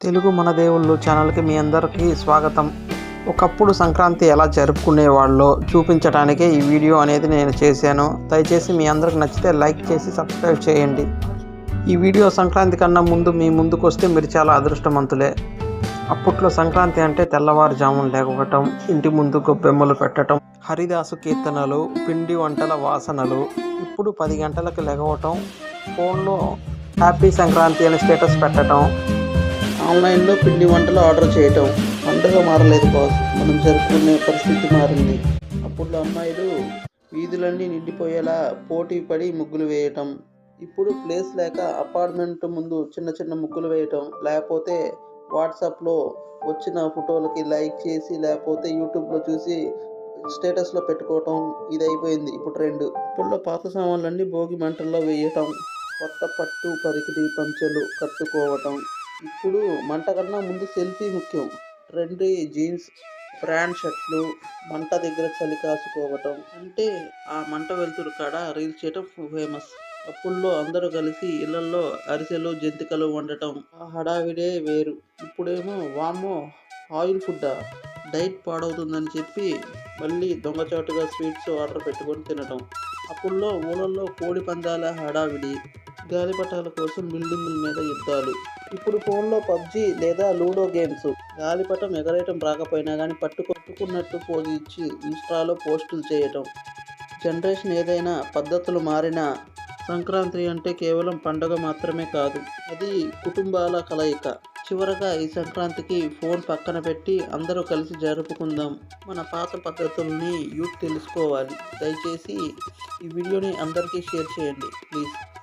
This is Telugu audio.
తెలుగు మన దేవుళ్ళు ఛానల్కి మీ అందరికీ స్వాగతం. ఒకప్పుడు సంక్రాంతి ఎలా జరుపుకునేవాళ్ళో చూపించడానికే ఈ వీడియో అనేది నేను చేశాను. దయచేసి మీ అందరికి నచ్చితే లైక్ చేసి సబ్స్క్రైబ్ చేయండి. ఈ వీడియో సంక్రాంతి కన్నా ముందు మీ ముందుకు వస్తే మీరు చాలా అదృష్టవంతులే. అప్పట్లో సంక్రాంతి అంటే తెల్లవారుజామున లేకపోవటం ఇంటి ముందు గొబ్బెమ్మలు పెట్టడం హరిదాసు కీర్తనలు పిండి వంటల వాసనలు ఇప్పుడు పది గంటలకు లెగవటం ఫోన్లో హ్యాపీ సంక్రాంతి అని స్టేటస్ పెట్టడం ఆన్లైన్లో పిండి వంటలు ఆర్డర్ చేయటం. పండుగ మారలేదు బాస్. మనం జరుపుకునే పరిస్థితి మారింది. అప్పుడు అమ్మాయిలు వీధులన్నీ నిండిపోయేలా పోటీ పడి ముగ్గులు వేయటం. ఇప్పుడు ప్లేస్ లేక అపార్ట్మెంట్ ముందు చిన్న చిన్న ముగ్గులు వేయటం. లేకపోతే వాట్సాప్లో వచ్చిన ఫోటోలకి లైక్ చేసి లేకపోతే యూట్యూబ్లో చూసి స్టేటస్లో పెట్టుకోవటం ఇది అయిపోయింది. ఇప్పుడు ట్రెండ్ ఇప్పుడులో పాత సామాన్లన్నీ భోగి మంటల్లో వేయటం. కొత్త పట్టు పరికిడి పంచెలు కట్టుకోవటం. ఇప్పుడు మంట కన్నా ముందు సెల్ఫీ ముఖ్యం. ట్రెండీ జీన్స్ బ్రాండ్ షర్ట్లు మంట దగ్గర చలి కాసుకోవటం అంటే ఆ మంట వెలుతురు కాడ రీల్స్ చేయటం ఫేమస్. అప్పుల్లో అందరూ కలిసి ఇళ్ళలో అరిసెలు జంతికలు వండటం ఆ హడావిడే వేరు. ఇప్పుడేమో వామ్మో ఆయిల్ ఫుడ్ డైట్ పాడవుతుందని చెప్పి మళ్ళీ దొంగచాటుగా స్వీట్స్ ఆర్డర్ పెట్టుకొని తినటం. అప్పుల్లో ఊళ్ళల్లో కోడి పందాల హడావిడి. గాలిపటాల కోసం బిల్డింగుల మీద యుద్ధాలు. ఇప్పుడు ఫోన్లో పబ్జి లేదా లూడో గేమ్స్. గాలిపటం ఎగరేయటం రాకపోయినా కానీ పట్టుకొట్టుకున్నట్టు పోజు ఇచ్చి ఇన్స్టాలో పోస్టులు చేయటం. జనరేషన్ ఏదైనా పద్ధతులు మారినా సంక్రాంతి అంటే కేవలం పండుగ మాత్రమే కాదు అది కుటుంబాల కలయిక. చివరగా ఈ సంక్రాంతికి ఫోన్ పక్కన పెట్టి అందరూ కలిసి జరుపుకుందాం. మన పాత పద్ధతుల్ని యూత్ తెలుసుకోవాలి. దయచేసి ఈ వీడియోని అందరికీ షేర్ చేయండి ప్లీజ్.